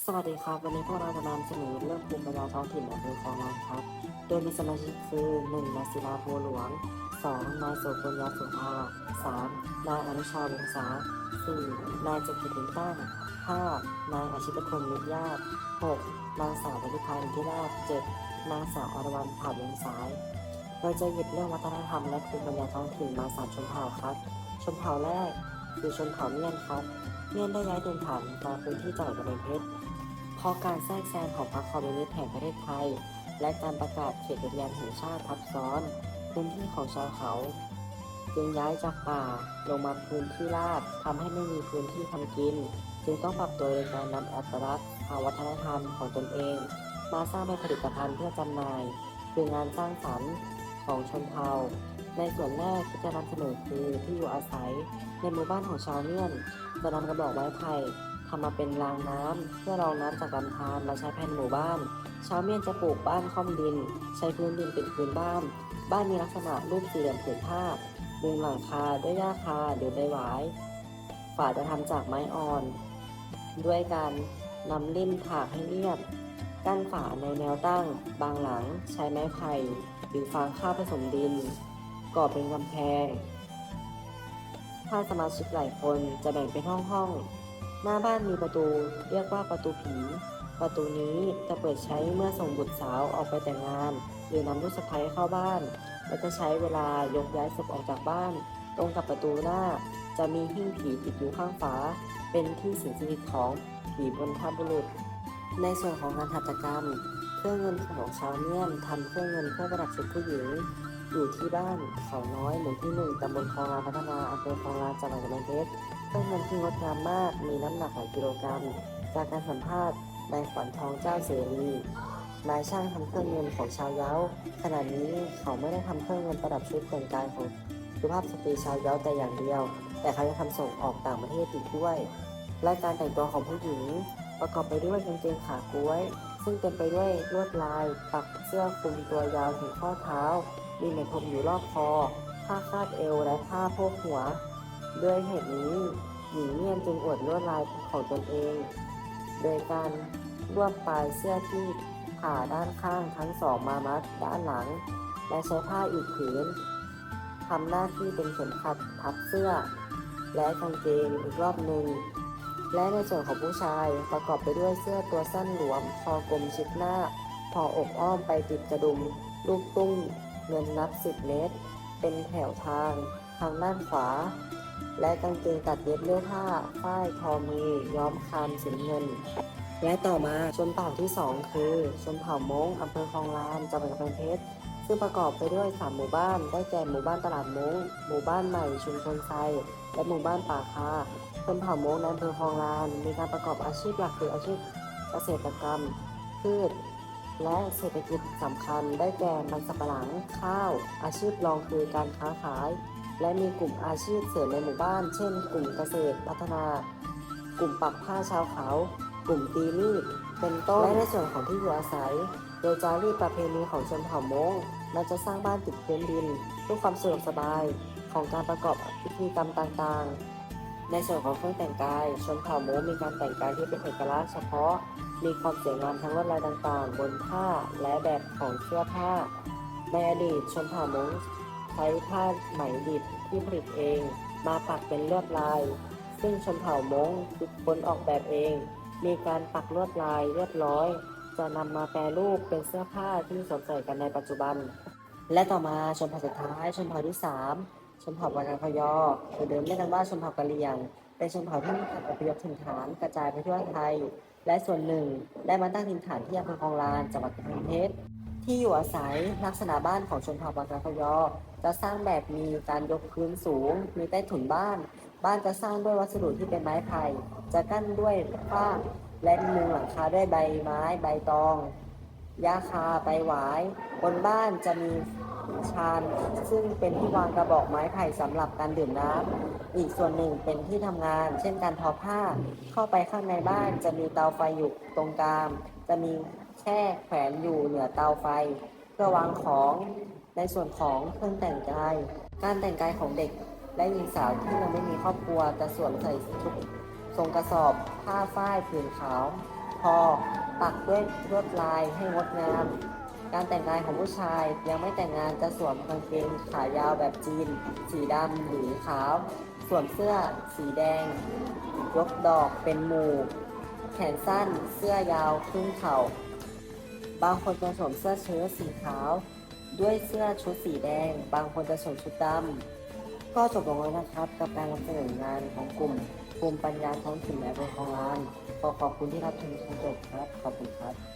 สวัสดีครับ วันนี้พวกเราจะนำเสนอเรื่องภูมิปัญญาท้องถิ่นอำเภอคลองลานครับ โดยมีสมาชิกคือ 1. นายศิลาโพหลวง 2. นายโสพลยาสุภา 3. นายอนุชาวงศา 4. นายจักริดลินตั้ง 5. นายอาชิตพลมิตรญาติ 6. นางสาววริพาอินทิราช 7. นางสาวอรวรรณผ่านวงสายโดยจะหยิบเรื่องวัฒนธรรมและภูมิปัญญาท้องถิ่นมาสามชนเผ่าครับ ชนเผ่าแรกคือชนเผ่าเมียนครับ เมียนได้ย้ายถิ่นฐานมาพื้นที่จังหวัดกำแพงเพชร เพราะการแทรกแซงของพรรคคอมมิวนิสต์แห่งประเทศไทย และการประกาศเขตอุทยานแห่งชาติทับซ้อนพื้นที่ของชาวเขา จึงย้ายจากป่าลงมาพื้นที่ราบทำให้ไม่มีพื้นที่ทำกิน จึงต้องปรับตัวโดยการนำอัตลักษณ์ทางวัฒนธรรมของตนเอง มาสร้างเป็นผลิตภัณฑ์เพื่อจำหน่าย คืองานสร้างสรรค์ของชนเผ่าในส่วนแรกที่จะนำเสนอคือที่อยู่อาศัยในหมู่บ้านของชาวเมียนจะนำกระบอกไม้ไผ่ ทำมาเป็นรางน้ำเพื่อรองน้ำจากลำธารมาใช้แผ่นหมู่บ้าน ชาวเมียนจะปลูกบ้านค่อมดิน ใช้พื้นดินเป็นพื้นบ้าน บ้านมีลักษณะรูปสี่เหลี่ยมผืนผ้ามุงหลังคาด้วยหญ้าคาหรือใบหวายฝาจะทำจากไม้อ่อน ด้วยการนำลิ่มถากให้เรียบกั้นฝาในแนวตั้ง บางหลังใช้ไม้ไผ่หรือฟางข้าวผสมดิน ก่อเป็นกำแพง ถ้าสมาชิกหลายคนจะแบ่งเป็นห้องห้อง หน้าบ้านมีประตูเรียกว่าประตูผี ประตูนี้จะเปิดใช้เมื่อส่งบุตรสาวออกไปแต่งงาน หรือนำลูกสะใภ้เข้าบ้าน และจะใช้เวลายกย้ายศพออกจากบ้าน ตรงกับประตูหน้า จะมีหิ้งผีติดอยู่ข้างฝา เป็นที่สิงสถิตของผีบรรพบุรุษ ในส่วนของงานหัตถกรรม เครื่องเงินของชาวเมียนทำเครื่องเงินเพื่อประดับชุดผู้หญิง อยู่ที่บ้านเขาน้อยหมู่ที่หนึ่งตำบลคลองลาพัฒนาอำเภอคลองลาจังหวัดกำแพงเพชรเครื่องเงินที่งดงามมากมีน้ำหนักหลายกิโลกรัม จากการสัมภาษณ์นายขวัญทองเจ้าเสรีนายช่างทำเครื่องเงินของชาวเย้าขณะนี้เขาไม่ได้ทำเครื่องเงินประดับชุดแต่งกายของสุภาพสตรีชาวเย้าแต่อย่างเดียว แต่เขายังทำส่งออกต่างประเทศอีกด้วยและการแต่งตัวของผู้หญิงประกอบไปด้วยกางเกงขาก้วย ซึ่งเต็มไปด้วยลวดลาย ปักเสื้อคลุมตัวยาวถึงข้อเท้า มีไหมพรมอยู่รอบคอ ผ้าคาดเอวและผ้าโพกหัว ด้วยเหตุนี้หญิงเมียนจึงอวดลวดลายของตนเอง โดยการรวบปลายเสื้อที่ผ่าด้านข้างทั้งสองมามัดด้านหลัง และใช้ผ้าอีกผืนทำหน้าที่เป็นเข็มขัดทับเสื้อ และกางเกงอีกรอบหนึ่งและในส่วนของผู้ชายประกอบไปด้วยเสื้อตัวสั้นหลวมคอกลมชิดหน้าพออกอ้อมไปติดกระดุมลูกตุ้ง เงินนับสิบเมตร เป็นแถวทาง ทางด้านขวา และกางเกงตัดเย็บด้วยผ้าฝ้ายทอมือย้อมคามสีเงิน และต่อมาชนเผ่าที่ 2 คือ ชนเผ่ามงอำเภอคลองลานจังหวัดกำแพงเพชรซึ่งประกอบไปด้วย 3 หมู่บ้าน ได้แก่หมู่บ้านตลาดมงหมู่บ้านใหม่ชุมชนไซ และหมู่บ้านป่าคาชนเผ่ามงในอำเภอคลองลาน มีการประกอบอาชีพหลักคืออาชีพเกษตรกรรม พืช และเศรษฐกิจสำคัญได้แก่มันสับปะหลัง ข้าว อาชีพรองคือการค้าขาย และมีกลุ่มอาชีพเสริมในหมู่บ้าน เช่น กลุ่มเกษตรพัฒนา กลุ่มปักผ้าชาวเขา กลุ่มตีมีดเป็นต้นและในส่วนของที่อยู่อาศัย โดยจารีตประเพณีของชนเผ่ามงเราจะสร้างบ้านติดพื้นดินเพื่อความสะดวกสบายของการประกอบพิธีกรรมต่างๆ ในส่วนของเครื่องแต่งกาย ชนเผ่ามงมีการแต่งกายที่เป็นเอกลักษณ์เฉพาะ มีความสวยงามทั้งลวดลายต่างๆ บนผ้าและแบบของเสื้อผ้า ในอดีตชนเผ่ามงใช้ผ้าไหมดิบที่ผลิตเอง มาปักเป็นลวดลาย ซึ่งชนเผ่ามงคิดค้นออกแบบเอง มีการปักลวดลายเรียบร้อย จะนำมาแปรรูปเป็นเสื้อผ้าที่สวมใส่กันในปัจจุบัน และต่อมาชนเผ่าสุดท้าย ชนเผ่าที่ 3 ชนเผ่าวากันพยอหรือเดิมเรียกกันว่าชนเผ่ากะเหรี่ยง เป็นชนเผ่าที่มีการอพยพถิ่นฐานกระจายไปทั่วไทย และส่วนหนึ่งได้มาตั้งถิ่นฐานที่อำเภอคลองลานจังหวัดกำแพงเพชรที่อยู่อาศัยลักษณะบ้านของชนเผ่าบากันพยอ จะสร้างแบบมีการยกพื้นสูง มีใต้ถุนบ้าน บ้านจะสร้างด้วยวัสดุที่เป็นไม้ไผ่จะกั้นด้วยผ้าและมุงหลังคาด้วยใบไม้ใบตอง หญ้าคาใบหวาย บนบ้านจะมีชานซึ่งเป็นที่วางกระบอกไม้ไผ่สำหรับการดื่มน้ำอีกส่วนหนึ่งเป็นที่ทำงาน เช่นการทอผ้า เข้าไปข้างในบ้านจะมีเตาไฟอยู่ตรงกลาง จะมีแช่แขวนอยู่เหนือเตาไฟ เพื่อวางของในส่วนของเครื่องแต่งกาย การแต่งกายของเด็กและหญิงสาวที่ยังไม่มีครอบครัวจะสวมใส่ชุดทรงกระสอบผ้าฝ้ายผืนขาว คอ ปักด้วยลวดลายให้งดงาม การแต่งกายของผู้ชายยังไม่แต่งงานจะสวมกางเกงขายาวแบบจีน สีดำหรือขาว สวมเสื้อสีแดง ยกดอกเป็นหมู่ แขนสั้นเสื้อยาวครึ่งเข่า บางคนจะสวมเสื้อเชิ้ตสีขาว ด้วยเสื้อชุดสีแดง บางคนจะสวมชุดดำก็จบลงแล้วนะครับกับการนำเสนองานของกลุ่ม กลุ่มปัญญาท้องถิ่นและบริหารขอขอบคุณที่รับชมจนจบครับ ขอบคุณครับ